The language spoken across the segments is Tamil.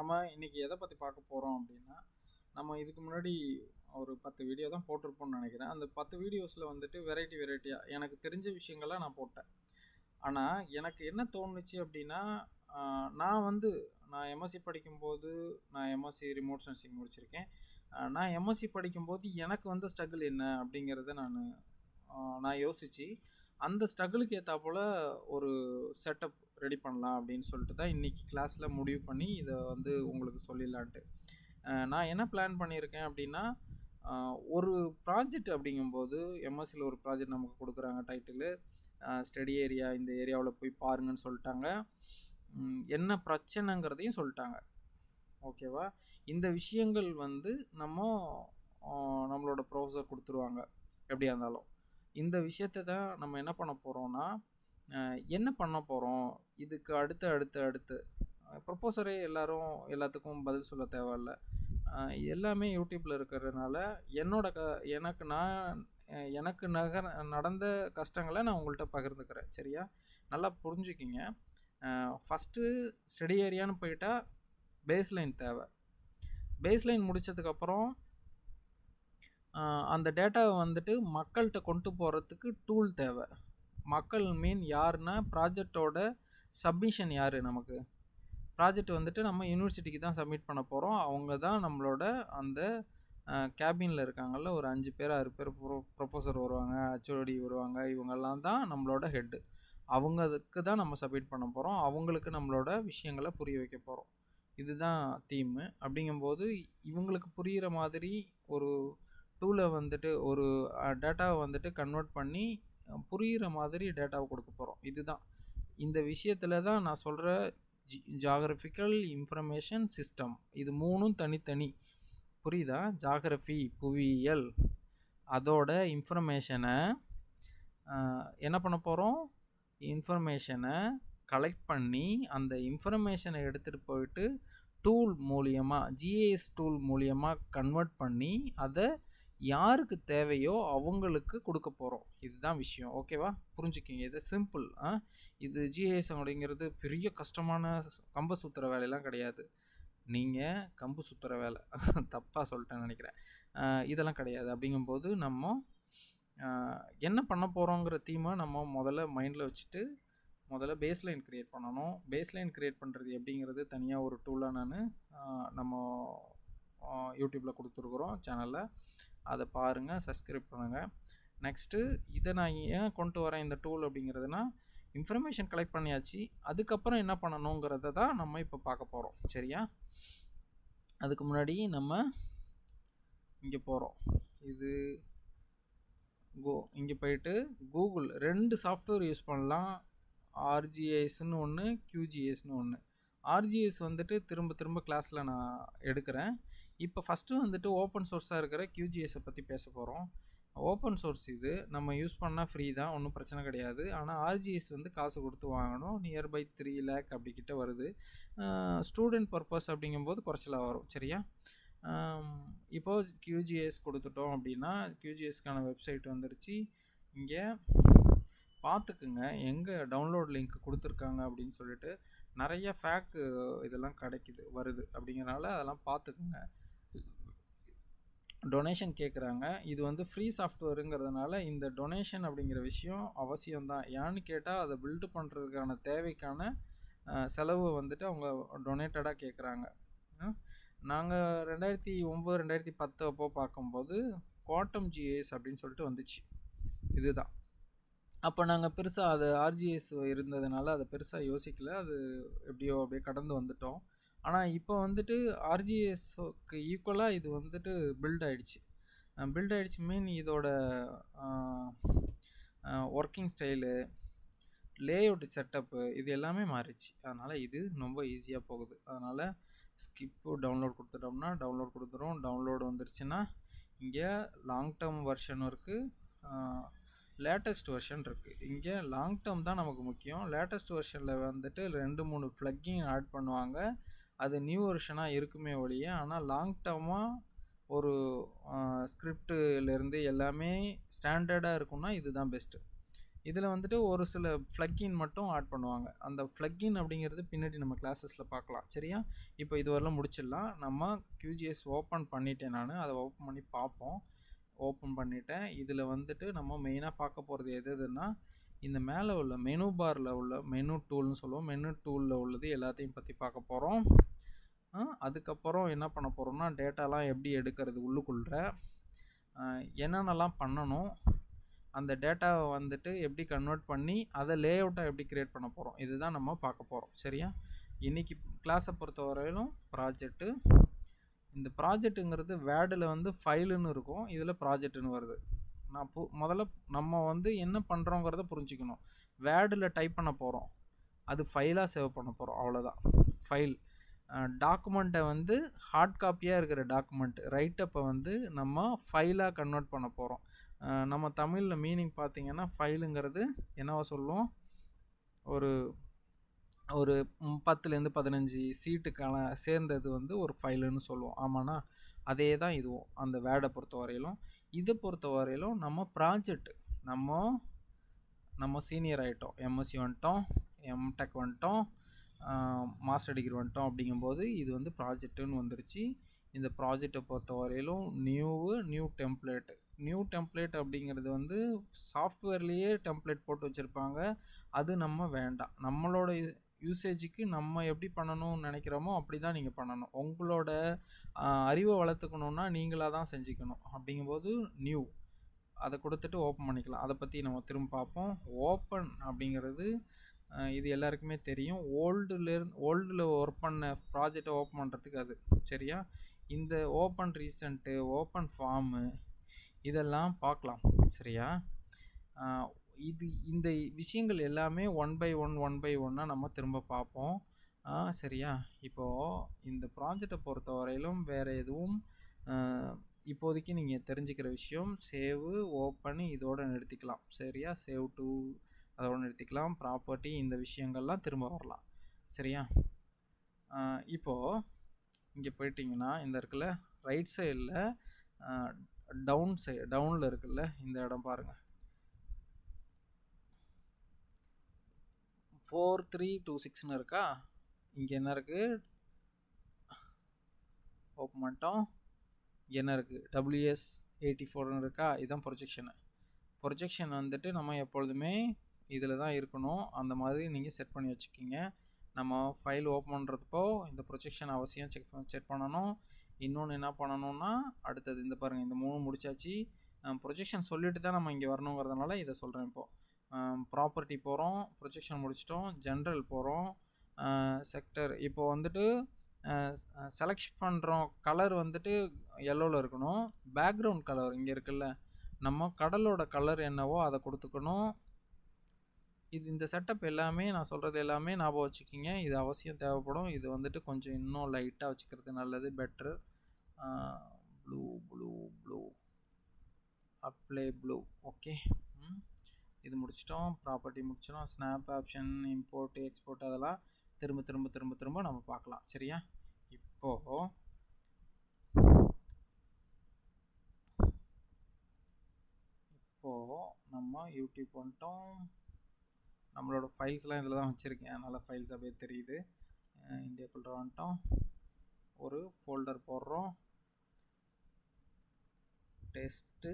நம்ம இன்னைக்கு எதை பற்றி பார்க்க போகிறோம் அப்படின்னா நம்ம இதுக்கு முன்னாடி ஒரு பத்து வீடியோ தான் போட்டிருப்போம்னு நினைக்கிறேன். அந்த பத்து வீடியோஸில் வந்துட்டு வெரைட்டி வெரைட்டியாக எனக்கு தெரிஞ்ச விஷயங்களை நான் போட்டேன். ஆனால் எனக்கு என்ன தோணுச்சு அப்படின்னா நான் வந்து நான் எம்எஸ்சி படிக்கும்போது நான் எம்எஸ்சி ரிமோட் சென்சிங் முடிச்சிருக்கேன். நான் எம்எஸ்சி படிக்கும்போது எனக்கு வந்து ஸ்ட்ரகிள் என்ன அப்படிங்கிறத நான் நான் யோசித்து அந்த ஸ்ட்ரகிளுக்கு போல் ஒரு செட்டப் ரெடி பண்ணலாம் அப்படின்னு சொல்லிட்டு தான் இன்றைக்கி கிளாஸில் முடிவு பண்ணி இதை வந்து உங்களுக்கு சொல்லிடலான்ட்டு. நான் என்ன பிளான் பண்ணியிருக்கேன் அப்படின்னா ஒரு ப்ராஜெக்ட் அப்படிங்கும்போது எம்எஸ்சியில் ஒரு ப்ராஜெக்ட் நமக்கு கொடுக்குறாங்க டைட்டிலு ஸ்டடி ஏரியா இந்த ஏரியாவில் போய் பாருங்கன்னு சொல்லிட்டாங்க. என்ன பிரச்சனைங்கிறதையும் சொல்லிட்டாங்க. ஓகேவா? இந்த விஷயங்கள் வந்து நம்ம நம்மளோட ப்ரொஃபஸர் கொடுத்துருவாங்க. எப்படியா இருந்தாலும். இந்த விஷயத்தை தான் நம்ம என்ன பண்ண போகிறோம்னா என்ன பண்ண போகிறோம் இதுக்கு அடுத்து அடுத்து அடுத்து. ப்ரொப்போசரே எல்லாரும் எல்லாத்துக்கும் பதில் சொல்ல தேவையில்ல. எல்லாமே யூடியூப்பில் இருக்கிறதுனால என்னோட க எனக்கு நான் எனக்கு நகர் நடந்த கஷ்டங்களை நான் உங்கள்கிட்ட பகிர்ந்துக்கிறேன். சரியா? நல்லா புரிஞ்சுக்கிங்க. ஃபஸ்ட்டு ஸ்டடி ஏரியான்னு போயிட்டா பேஸ்லைன் தேவை. பேஸ்லைன் முடித்ததுக்கப்புறம் அந்த டேட்டாவை வந்துட்டு மக்கள்கிட்ட கொண்டு போகிறதுக்கு டூல் தேவை. மக்கள் மீன் யாருன்னா ப்ராஜெக்டோட சப்மிஷன் யார் நமக்கு? ப்ராஜெக்ட் வந்துட்டு நம்ம யூனிவர்சிட்டிக்கு தான் சப்மிட் பண்ண போகிறோம் அவங்க தான் நம்மளோட அந்த கேபினில் இருக்காங்கல்ல ஒரு அஞ்சு பேர் ஆறு பேர் ப்ரொ ப்ரொஃபஸர் வருவாங்க ஹெச்ஓடி வருவாங்க. இவங்கெல்லாம் தான் நம்மளோட ஹெட்டு அவங்களுக்கு தான் நம்ம சப்மிட் பண்ண போகிறோம் அவங்களுக்கு நம்மளோட விஷயங்களை புரிய வைக்க போகிறோம் இதுதான் தீமு அப்படிங்கும்போது இவங்களுக்கு புரிகிற மாதிரி ஒரு டூலை வந்துட்டு ஒரு டேட்டாவை வந்துட்டு கன்வெர்ட் பண்ணி புரிகிற மாதிரி டேட்டாவை கொடுக்க போகிறோம் இதுதான். இந்த விஷயத்தில் தான் நான் சொல்கிற ஜி ஜாகிரபிக்கல் இன்ஃபர்மேஷன் சிஸ்டம் இது மூணும் தனித்தனி. புரியுதா? ஜாகிரஃபி புவியியல். அதோட இன்ஃபர்மேஷனை என்ன பண்ண போகிறோம் இன்ஃபர்மேஷனை கலெக்ட் பண்ணி அந்த இன்ஃபர்மேஷனை எடுத்துகிட்டு போயிட்டு டூல் மூலியமாக ஜிஏஎஸ் டூல் மூலியமாக கன்வெர்ட் பண்ணி அதை யாருக்கு தேவையோ அவங்களுக்கு கொடுக்க போகிறோம் இதுதான் விஷயம். ஓகேவா புரிஞ்சுக்கிங்க. இது சிம்பிள் ஆ? இது ஜிஎஸ் அப்படிங்கிறது பெரிய கஷ்டமான கம்ப சுற்றுற வேலையெல்லாம் கிடையாது. நீங்கள் கம்பு சுற்றுற வேலை. தப்பாக சொல்லிட்டேன்னு நினைக்கிறேன். இதெல்லாம் கிடையாது. அப்படிங்கும்போது நம்ம என்ன பண்ண போகிறோங்கிற தீமை நம்ம முதல்ல மைண்டில் வச்சுட்டு முதல்ல பேஸ்லைன் க்ரியேட் பண்ணணும். பேஸ்லைன் க்ரியேட் பண்ணுறது எப்படிங்கிறது தனியாக ஒரு டூலாக நான் நம்ம யூடியூப்பில் கொடுத்துருக்குறோம் சேனலில் அதை பாருங்கள் சப்ஸ்கிரைப் பண்ணுங்கள் நெக்ஸ்ட்டு இதை நான் ஏன் கொண்டு வரேன் இந்த டூல் அப்படிங்கிறதுனா இன்ஃபர்மேஷன் கலெக்ட் பண்ணியாச்சு. அதுக்கப்புறம் என்ன பண்ணணுங்கிறத தான் நம்ம இப்போ பார்க்க போகிறோம் சரியா? அதுக்கு முன்னாடி நம்ம இங்கே போகிறோம் இது கோ இங்கே போயிட்டு கூகுள் ரெண்டு சாஃப்ட்வேர் யூஸ் பண்ணலாம். ஆர்ஜிஎஸ்னு ஒன்று கியூஜிஎஸ்னு ஒன்று ஆர்ஜிஎஸ் வந்துட்டு திரும்ப திரும்ப கிளாஸில் நான் எடுக்கிறேன். இப்போ ஃபஸ்ட்டு வந்துட்டு ஓப்பன் சோர்ஸாக இருக்கிற கியூஜிஎஸை பற்றி பேச போகிறோம் ஓப்பன் சோர்ஸ் இது. நம்ம யூஸ் பண்ணால் ஃப்ரீ தான் ஒன்றும் பிரச்சனை கிடையாது. ஆனால் ஆர்ஜிஎஸ் வந்து காசு கொடுத்து வாங்கணும். நியர்பை த்ரீ லேக் அப்படி கிட்ட வருது. ஸ்டூடெண்ட் பர்பஸ் அப்படிங்கும்போது குறைச்சலாக வரும். சரியா? இப்போது கியூஜிஎஸ் கொடுத்துட்டோம் அப்படின்னா கியூஜிஎஸ்க்கான வெப்சைட் வந்துருச்சு. இங்கே பார்த்துக்குங்க எங்கே டவுன்லோட் லிங்க் கொடுத்துருக்காங்க அப்படின்னு சொல்லிட்டு நிறைய ஃபேக்கு இதெல்லாம் கிடைக்குது வருது அப்படிங்கிறனால அதெல்லாம் பார்த்துக்குங்க டொனேஷன் கேட்குறாங்க இது வந்து ஃப்ரீ சாஃப்ட்வேருங்கிறதுனால இந்த டொனேஷன் அப்படிங்கிற விஷயம் அவசியம்தான். ஏன்னு கேட்டால் அதை பில்டு பண்ணுறதுக்கான தேவைக்கான செலவு வந்துட்டு அவங்க டொனேட்டடாக கேட்குறாங்க நாங்கள் ரெண்டாயிரத்தி ஒம்பது ரெண்டாயிரத்தி பத்து அப்போ பார்க்கும்போது குவாட்டம் ஜிஎஸ் அப்படின்னு சொல்லிட்டு வந்துச்சு. இதுதான். அப்போ நாங்கள் பெருசாக அது ஆர்ஜிஎஸ் இருந்ததுனால அதை பெருசாக யோசிக்கல. அது எப்படியோ அப்படியே கடந்து வந்துட்டோம். ஆனால் இப்போ வந்துட்டு ஆர்ஜிஎஸ்க்கு ஈக்குவலாக இது வந்துட்டு பில்ட் ஆகிடுச்சு பில்ட் ஆகிடுச்சு மீன் இதோட ஒர்க்கிங் ஸ்டைலு லேஅவுட் செட்டப்பு இது எல்லாமே மாறிடுச்சு. அதனால் இது ரொம்ப ஈஸியாக போகுது. அதனால் ஸ்கிப்பு டவுன்லோட் கொடுத்துட்டோம்னா டவுன்லோட் கொடுத்துரும். டவுன்லோடு வந்துருச்சுன்னா இங்கே லாங் டேர்ம் வெர்ஷனும் இருக்குது லேட்டஸ்ட் வெர்ஷன் இருக்குது இங்கே லாங் டேர்ம் தான் நமக்கு முக்கியம். லேட்டஸ்ட் வெர்ஷனில் வந்துட்டு ரெண்டு மூணு ஃப்ளக்கிங் ஆட் பண்ணுவாங்க. அது நியூ வெர்ஷனாக இருக்குமே ஒழிய ஆனால் லாங் டேர்மாக ஒரு ஸ்கிரிப்டுலேருந்து எல்லாமே ஸ்டாண்டர்டாக இருக்கும்னா இதுதான் பெஸ்ட்டு இதில் வந்துட்டு ஒரு சில ஃப்ளக்கின் மட்டும் ஆட் பண்ணுவாங்க. அந்த ஃப்ளக்கின் அப்படிங்கிறது பின்னாடி நம்ம கிளாஸஸில் பார்க்கலாம். சரியா? இப்போ இதுவரெல்லாம் முடிச்சிடலாம். நம்ம கியூஜிஎஸ் ஓப்பன் பண்ணிட்டேன் நான். அதை ஓப்பன் பண்ணி பார்ப்போம். ஓப்பன் பண்ணிவிட்டேன் இதில் வந்துட்டு நம்ம மெயினாக பார்க்க போகிறது எது எதுன்னா இந்த மேலே உள்ள மெனு பாரில் உள்ள மெனு டூல்னு சொல்லுவோம். மெனு டூலில் உள்ளது எல்லாத்தையும் பற்றி பார்க்க போகிறோம் அதுக்கப்புறம் என்ன பண்ண போகிறோம்னா டேட்டாலாம் எப்படி எடுக்கிறது உள்ளுக்குள்ள என்னென்னலாம் பண்ணணும் அந்த டேட்டாவை வந்துட்டு எப்படி கன்வெர்ட் பண்ணி அதை லே அவுட்டாக எப்படி க்ரியேட் பண்ண போகிறோம் இதுதான் நம்ம பார்க்க போகிறோம் சரியா? இன்றைக்கி கிளாஸை பொறுத்த வரையிலும் ப்ராஜெக்ட்டு இந்த ப்ராஜெக்ட்டுங்கிறது வேர்டில் வந்து ஃபைலுன்னு இருக்கும். இதில் ப்ராஜெக்ட்டுன்னு வருது. நான் பு முதல்ல நம்ம வந்து என்ன பண்ணுறோங்கிறத புரிஞ்சுக்கணும். வேர்டில் டைப் பண்ண போகிறோம் அது ஃபைலாக சேவ் பண்ண போகிறோம் அவ்வளோதான் ஃபைல் டாக்குமெண்ட்டை வந்து ஹார்ட் காப்பியாக இருக்கிற டாக்குமெண்ட் ரைட்டப்பை வந்து நம்ம ஃபைலாக கன்வெர்ட் பண்ண போகிறோம் நம்ம தமிழில் மீனிங் பார்த்திங்கன்னா ஃபைலுங்கிறது என்னவா சொல்லுவோம். ஒரு ஒரு பத்துலேருந்து பதினஞ்சு சீட்டுக்கான சேர்ந்தது வந்து ஒரு ஃபைலுன்னு சொல்லுவோம். ஆமாண்ணா. அதே தான் இதுவும். அந்த வேர்டை பொறுத்த வரையிலும் இதை பொறுத்த வரையிலும் நம்ம ப்ராஜெக்ட் நம்ம நம்ம சீனியர் ஆகிட்டோம் எம்எஸ்சி வந்துட்டோம் எம்டெக் வந்துட்டோம் மாஸ்டர் டிகிரி வந்துட்டோம் அப்படிங்கும்போது இது வந்து ப்ராஜெக்ட்டுன்னு வந்துருச்சு. இந்த ப்ராஜெக்டை பொறுத்த வரையிலும் new new template new template அப்படிங்கிறது வந்து சாஃப்ட்வேர்லேயே டெம்ப்ளேட் போட்டு வச்சுருப்பாங்க. அது நம்ம வேண்டாம். நம்மளோட யூசேஜுக்கு நம்ம எப்படி பண்ணணும்னு நினைக்கிறோமோ அப்படி தான் நீங்கள் பண்ணணும். உங்களோட அறிவை வளர்த்துக்கணுன்னா நீங்களாக தான் செஞ்சுக்கணும். அப்படிங்கும்போது நியூ அதை கொடுத்துட்டு ஓப்பன் பண்ணிக்கலாம். அதை பற்றி நம்ம திரும்ப பார்ப்போம். ஓப்பன் அப்படிங்கிறது இது எல்லாருக்குமே தெரியும். ஓல்டுலேருந்து ஓல்டில் ஒர்க் பண்ண ப்ராஜெக்டை ஓப்பன் பண்ணுறதுக்கு அது. சரியா? இந்த ஓப்பன் ரீசண்ட்டு ஓப்பன் ஃபார்மு இதெல்லாம் பார்க்கலாம். சரியா? இது இந்த விஷயங்கள் எல்லாமே one by one one by ஒன்னாக நம்ம திரும்ப பார்ப்போம். சரியா? இப்போது இந்த ப்ராஜெக்டை பொறுத்த வரையிலும் வேறு எதுவும் இப்போதைக்கு நீங்கள் தெரிஞ்சுக்கிற விஷயம் சேவு ஓப்பன் இதோடு நிறுத்திக்கலாம். சரியா? சேவ் டு அதோடு நிறுத்திக்கலாம். ப்ராப்பர்ட்டி இந்த விஷயங்கள்லாம் திரும்ப வரலாம். சரியா? இப்போது இங்கே போயிட்டிங்கன்னா இந்த இருக்குல்ல ரைட் சைடில் டவுன் சைடு டவுனில் இருக்குல்ல இந்த இடம் பாருங்கள் ஃபோர் த்ரீ டூ சிக்ஸ்னு இருக்கா? இங்கே என்ன இருக்குது ஓப்பன் பண்ணிட்டோம். என்ன இருக்குது டபிள்யூஎஸ் எயிட்டி ஃபோர்னு இருக்கா? இதுதான் ப்ரொஜெக்ஷனு ப்ரொஜெக்ஷன் வந்துட்டு நம்ம எப்பொழுதுமே இதில் தான் இருக்கணும். அந்த மாதிரி நீங்கள் செட் பண்ணி வச்சுக்கிங்க. நம்ம ஃபைல் ஓப்பன் பண்ணுறதுப்போ இந்த ப்ரொஜெக்ஷன் அவசியம் செக் செக் பண்ணணும். இன்னொன்று என்ன பண்ணணும்னா அடுத்தது இந்த பாருங்கள் இந்த மூணு முடிச்சாச்சு. ப்ரொஜெக்ஷன் சொல்லிட்டு தான் நம்ம இங்கே வரணுங்கிறதுனால இதை சொல்கிறேன் இப்போது ப்ராப்பர்ட்டி போகிறோம் ப்ரொஜெக்ஷன் முடிச்சிட்டோம் ஜென்ரல் போகிறோம் செக்டர் இப்போ வந்துட்டு செலக்ட் பண்ணுறோம் கலர் வந்துட்டு எல்லோவில் இருக்கணும். பேக்ரவுண்ட் கலர் இங்கே இருக்குல்ல. நம்ம கடலோட கலர் என்னவோ அதை கொடுத்துக்கணும். இது இந்த செட்டப் எல்லாமே நான் சொல்கிறது எல்லாமே ஞாபகம் வச்சுக்கிங்க. இது அவசியம் தேவைப்படும். இது வந்துட்டு கொஞ்சம் இன்னும் லைட்டாக வச்சுக்கிறது நல்லது பெட்ரு blue blue blue apply blue okay இது முடிச்சிட்டோம். ப்ராப்பர்ட்டி முடிச்சிட்டோம் ஸ்னாப் ஆப்ஷன் இம்போர்ட் எக்ஸ்போர்ட் அதெல்லாம் திரும்ப திரும்ப திரும்ப திரும்ப நம்ம பார்க்கலாம். சரியா? இப்போது இப்போது நம்ம யூடியூப் வந்துட்டோம். நம்மளோட ஃபைல்ஸ்லாம் இதில் தான் வச்சுருக்கேன். அதனால் ஃபைல்ஸ் அப்படியே தெரியுது. இந்தியாக்குள்ளே வந்துட்டோம். ஒரு ஃபோல்டர் போடுறோம். டெஸ்ட்டு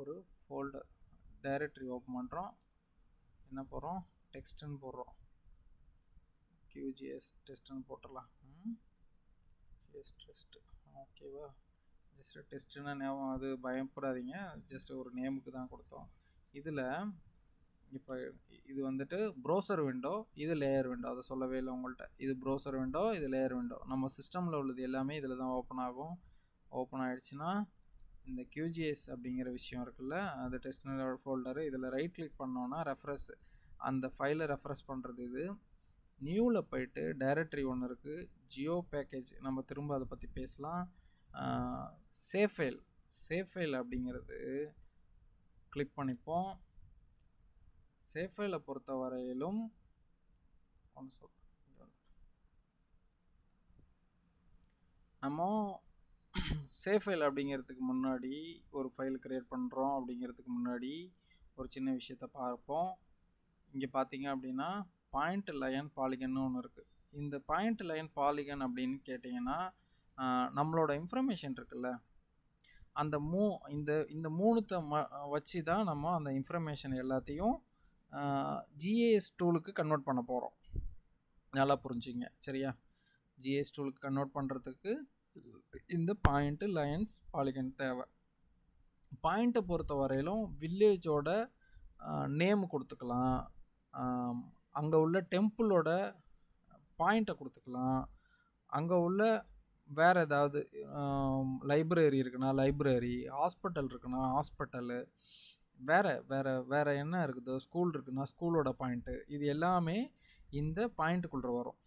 ஒரு ஃபோல்டர் டைரக்டரி ஓப்பன் பண்ணுறோம் என்ன போகிறோம் டெக்ஸ்ட்டுன்னு போடுறோம். கியூஜிஎஸ் டெஸ்ட்டுன்னு போட்டுடலாம். ஜிஎஸ் டெஸ்ட்டு ஓகேவா ஜஸ்ட் டெஸ்ட்டுன்னு ஞாபகம் அது பயப்படாதீங்க. ஜஸ்ட் ஒரு நேமுக்கு தான் கொடுத்தோம். இதில் இப்போ இது வந்துட்டு ப்ரோசர் விண்டோ இது லேயர் விண்டோ அதை சொல்லவே இல்லை உங்கள்கிட்ட இது ப்ரோசர் விண்டோ இது லேயர் விண்டோ நம்ம சிஸ்டமில் உள்ளது எல்லாமே இதில் தான் ஓப்பன் ஆகும். ஓப்பன் ஆகிடுச்சுன்னா இந்த கியூஜிஎஸ் அப்படிங்கிற விஷயம் இருக்குல்ல அது டெஸ்ட் ஃபோல்டரு இதில் ரைட் கிளிக் பண்ணோன்னா ரெஃப்ரெஸ் அந்த ஃபைலை ரெஃப்ரஸ் பண்ணுறது இது. நியூவில் போயிட்டு டைரக்டரி ஒன்று இருக்குது ஜியோ பேக்கேஜ் நம்ம திரும்ப அதை பற்றி பேசலாம். சேஃப் ஃபைல் சேஃப் ஃபைல் அப்படிங்கிறது கிளிக் பண்ணிப்போம். சேஃப் ஃபைலை பொறுத்த வரையிலும் ஒன்று சொல்கிறேன் நம்ம சேவ் ஃபைல் அப்படிங்கிறதுக்கு முன்னாடி ஒரு ஃபைல் க்ரியேட் பண்ணுறோம் அப்படிங்கிறதுக்கு முன்னாடி ஒரு சின்ன விஷயத்த பார்ப்போம். இங்கே பார்த்தீங்க அப்படின்னா பாயிண்ட் லயன் பாலிகன்னு ஒன்று இருக்குது இந்த பாயிண்ட் லயன் பாலிகன் அப்படின்னு கேட்டிங்கன்னா நம்மளோட இன்ஃபர்மேஷன் இருக்குல்ல? அந்த மூ இந்த இந்த மூணுத்தை ம வச்சு தான் நம்ம அந்த இன்ஃபர்மேஷன் எல்லாத்தையும் ஜிஏஎஸ் டூலுக்கு கன்வெர்ட் பண்ண போகிறோம் நல்லா புரிஞ்சுங்க. சரியா? ஜிஎஸ் டூலுக்கு கன்வெர்ட் பண்ணுறதுக்கு இந்த பாயிண்ட்டு லயன்ஸ் பாலிகன் தேவை. பாயிண்ட்டை பொறுத்த வரையிலும் வில்லேஜோட நேம் கொடுத்துக்கலாம். அங்கே உள்ள டெம்பிளோட பாயிண்ட்டை கொடுத்துக்கலாம். அங்கே உள்ள வேறு ஏதாவது லைப்ரரி இருக்குன்னா லைப்ரரி ஹாஸ்பிட்டல் இருக்குன்னா ஹாஸ்பிட்டலு வேறு வேறு வேறு என்ன இருக்குதோ ஸ்கூல் இருக்குன்னா ஸ்கூலோட பாயிண்ட்டு இது எல்லாமே இந்த பாயிண்ட்டுக்குள்ளே வரும்.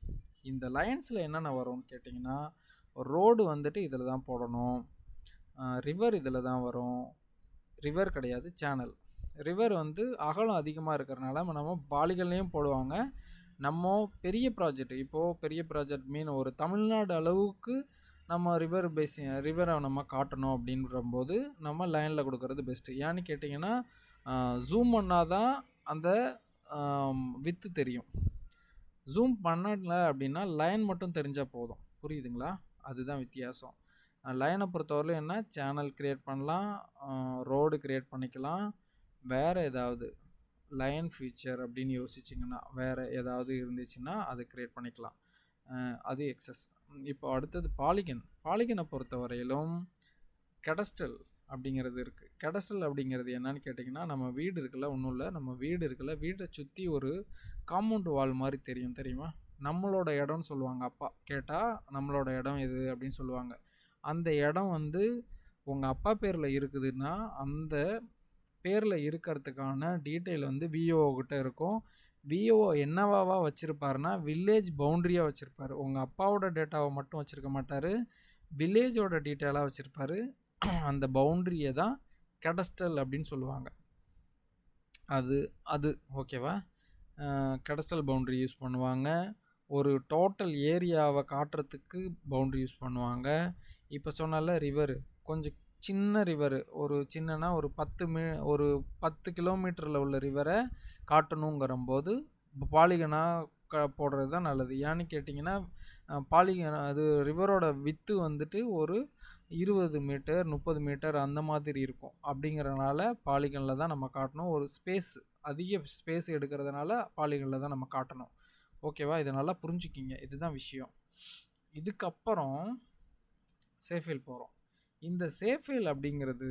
இந்த லயன்ஸில் என்னென்ன வரும்னு கேட்டிங்கன்னா ரோடு வந்துட்டு இதில் தான் போடணும். ரிவர் இதில் தான் வரும். ரிவர் கிடையாது சேனல் ரிவர் வந்து அகலம் அதிகமாக இருக்கிறனால நம்ம பாலிகள்லேயும் போடுவாங்க. நம்ம பெரிய ப்ராஜெக்ட் இப்போது பெரிய ப்ராஜெக்ட் மீன் ஒரு தமிழ்நாடு அளவுக்கு நம்ம ரிவர் பேசி ரிவரை நம்ம காட்டணும் அப்படின்றம்போது நம்ம லைனில் கொடுக்கறது பெஸ்ட்டு ஏன்னு கேட்டிங்கன்னா ஜூம் பண்ணால் தான் அந்த வித்து தெரியும். ஜூம் பண்ணல அப்படின்னா லைன் மட்டும் தெரிஞ்சால் போதும். புரியுதுங்களா? அதுதான் வித்தியாசம். லைனை பொறுத்தவரையிலும் என்ன? சேனல் க்ரியேட் பண்ணலாம் ரோடு க்ரியேட் பண்ணிக்கலாம். வேறு ஏதாவது லைன் ஃபியூச்சர் அப்படின்னு யோசிச்சிங்கன்னா வேறு ஏதாவது இருந்துச்சுன்னா அது க்ரியேட் பண்ணிக்கலாம். அது எக்ஸஸ் இப்போ அடுத்தது பாலிகன் பாலிகனை பொறுத்த வரையிலும் கெடஸ்டல் அப்படிங்கிறது இருக்குது கெடஸ்டல் அப்படிங்கிறது என்னன்னு கேட்டிங்கன்னா நம்ம வீடு இருக்குல்ல ஒன்றும் இல்லை. நம்ம வீடு இருக்குல்ல வீட்டை சுற்றி ஒரு காம்பவுண்ட் வால் மாதிரி தெரியும் தெரியுமா? நம்மளோட இடம்னு சொல்லுவாங்க. அப்பா கேட்டால் நம்மளோட இடம் எது? அப்படின்னு சொல்லுவாங்க. அந்த இடம் வந்து உங்கள் அப்பா பேரில் இருக்குதுன்னா அந்த பேரில் இருக்கிறதுக்கான டீட்டெயில் வந்து விஓ கிட்ட இருக்கும். விஓ என்னவாவா வச்சுருப்பாருன்னா வில்லேஜ் பவுண்ட்ரியாக வச்சுருப்பார். உங்கள் அப்பாவோட டேட்டாவை மட்டும் வச்சுருக்க மாட்டார். வில்லேஜோட டீட்டெயிலாக வச்சுருப்பார். அந்த பவுண்ட்ரியை தான் கெடஸ்டல் அப்படின்னு சொல்லுவாங்க. அது அது ஓகேவா கெடஸ்டல் பவுண்ட்ரி யூஸ் பண்ணுவாங்க. ஒரு டோட்டல் ஏரியாவை காட்டுறதுக்கு பவுண்ட்ரி யூஸ் பண்ணுவாங்க. இப்போ சொன்னால ரிவர் கொஞ்சம் சின்ன ரிவர் ஒரு சின்னனா ஒரு பத்து மீ ஒரு பத்து கிலோமீட்டரில் உள்ள ரிவரை காட்டணுங்கிறம்போது பாலிகனாக க போடுறது தான் நல்லது. ஏன்னு கேட்டிங்கன்னா பாலிகன் அது ரிவரோட வித்து வந்துட்டு ஒரு இருபது மீட்டர் முப்பது மீட்டர் அந்த மாதிரி இருக்கும். அப்படிங்கிறனால பாலிகனில் தான் நம்ம காட்டணும். ஒரு ஸ்பேஸ் அதிக ஸ்பேஸ் எடுக்கிறதுனால பாலிகனில் தான் நம்ம காட்டணும். ஓகேவா? இதை நல்லா புரிஞ்சுக்கிங்க. இதுதான் விஷயம். இதுக்கப்புறம் சேஃபில் போகிறோம் இந்த சேஃபைல் அப்படிங்கிறது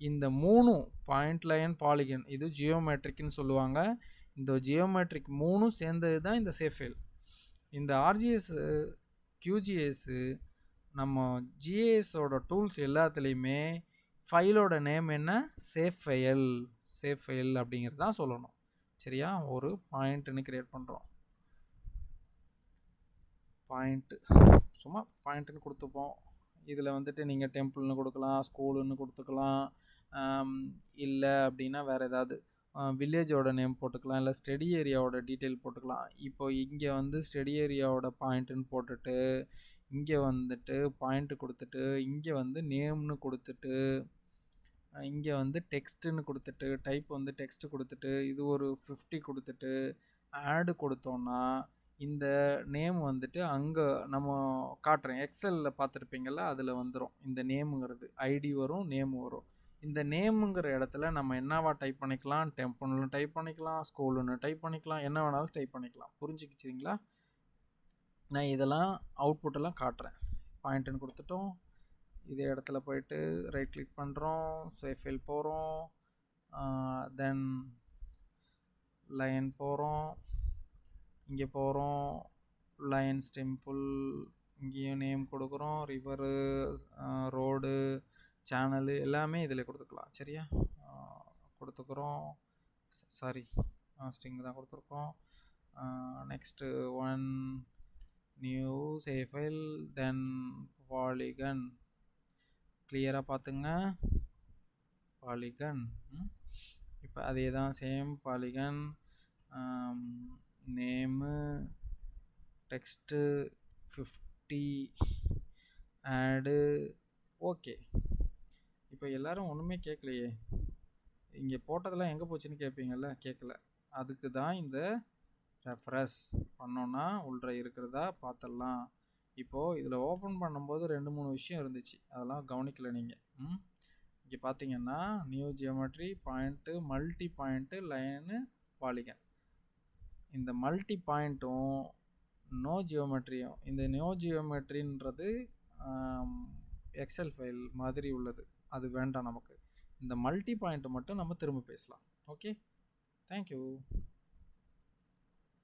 இந்த மூணு பாயிண்ட் லைன் பாலிகன் இது ஜியோமெட்ரிக்னு சொல்லுவாங்க. இந்த ஜியோமெட்ரிக் மூணும் சேர்ந்தது தான் இந்த சேஃபைல். இந்த ஆர்ஜிஎஸ்ஸு கியூஜிஎஸ்ஸு நம்ம ஜிஏஎஸோட டூல்ஸ் எல்லாத்துலேயுமே ஃபைலோட நேம் என்ன? சேஃப் ஃபைல் சேஃப் ஃபைல் அப்படிங்கிறது தான் சொல்லணும். சரியா? ஒரு பாயிண்ட்டுன்னு க்ரியேட் பண்ணுறோம் பாயிண்ட்டு சும்மா பாயிண்ட்டுன்னு கொடுத்துப்போம். இதில் வந்துட்டு நீங்கள் டெம்பிள்னு கொடுக்கலாம் ஸ்கூலுன்னு கொடுத்துக்கலாம். இல்லை அப்படின்னா வேறு ஏதாவது வில்லேஜோட நேம் போட்டுக்கலாம் இல்லை ஸ்டடி ஏரியாவோட டீட்டெயில் போட்டுக்கலாம். இப்போ இங்கே வந்து ஸ்டடி ஏரியாவோட பாயிண்ட்டுன்னு போட்டுட்டு இங்கே வந்துட்டு பாயிண்ட்டு கொடுத்துட்டு இங்கே வந்து நேம்னு கொடுத்துட்டு இங்கே வந்து டெக்ஸ்ட்டுன்னு கொடுத்துட்டு டைப் வந்து டெக்ஸ்ட்டு கொடுத்துட்டு இது ஒரு ஃபிஃப்டி கொடுத்துட்டு ஆடு கொடுத்தோன்னா இந்த நேம் வந்துட்டு அங்கே நம்ம காட்டுறேன் எக்ஸலில் பார்த்துருப்பீங்கள்ல அதில் வந்துடும் இந்த நேமுங்கிறது ஐடி வரும் நேம் வரும். இந்த நேமுங்கிற இடத்துல நம்ம என்னவா டைப் பண்ணிக்கலாம்? டெம்பிள்னு டைப் பண்ணிக்கலாம் ஸ்கூலுன்னு டைப் பண்ணிக்கலாம் என்ன வேணாலும் டைப் பண்ணிக்கலாம். புரிஞ்சுக்கிச்சிங்களா? நான் இதெல்லாம் அவுட்புட்டெல்லாம் காட்டுறேன். பாயிண்ட்டுன்னு கொடுத்துட்டோம். இதே இடத்துல போயிட்டு ரைட் கிளிக் பண்ணுறோம் சேஃபில் போகிறோம் தென் லைன் போகிறோம் இங்கே போகிறோம். லயன்ஸ் டெம்பிள் இங்கேயும் நேம் கொடுக்குறோம். ரிவரு ரோடு சேனலு எல்லாமே இதில் கொடுத்துக்கலாம். சரியா? கொடுத்துக்குறோம். சாரி ஸ்ட்ரிங் தான் கொடுத்துருக்கோம். Next one new save file then polygon கிளியராக பார்த்துங்க. பாலிகன் இப்போ அதே தான் same polygon name text fifty add okay இப்போ எல்லோரும் ஒன்றுமே கேட்கலையே இங்கே போட்டதெல்லாம் எங்கே போச்சுன்னு கேட்பீங்கள்ல கேட்கல அதுக்கு தான் இந்த ரெஃப்ரெஷ் பண்ணோன்னா உள்ள இருக்கிறதா பார்த்துடலாம் இப்போது இதில் ஓப்பன் பண்ணும்போது ரெண்டு மூணு விஷயம் இருந்துச்சு. அதெல்லாம் கவனிக்கல நீங்கள் ம்? இங்கே பார்த்தீங்கன்னா new geometry point multi point line polygon இந்த மல்டி பாயிண்ட்டும் நோ ஜியோமெட்ரியும் இந்த நோ ஜியோமெட்ரின்றது எக்ஸல் ஃபைல் மாதிரி உள்ளது. அது வேண்டாம் நமக்கு. இந்த மல்டி பாயிண்ட்டை மட்டும் நம்ம திரும்ப பேசலாம். Okay thank you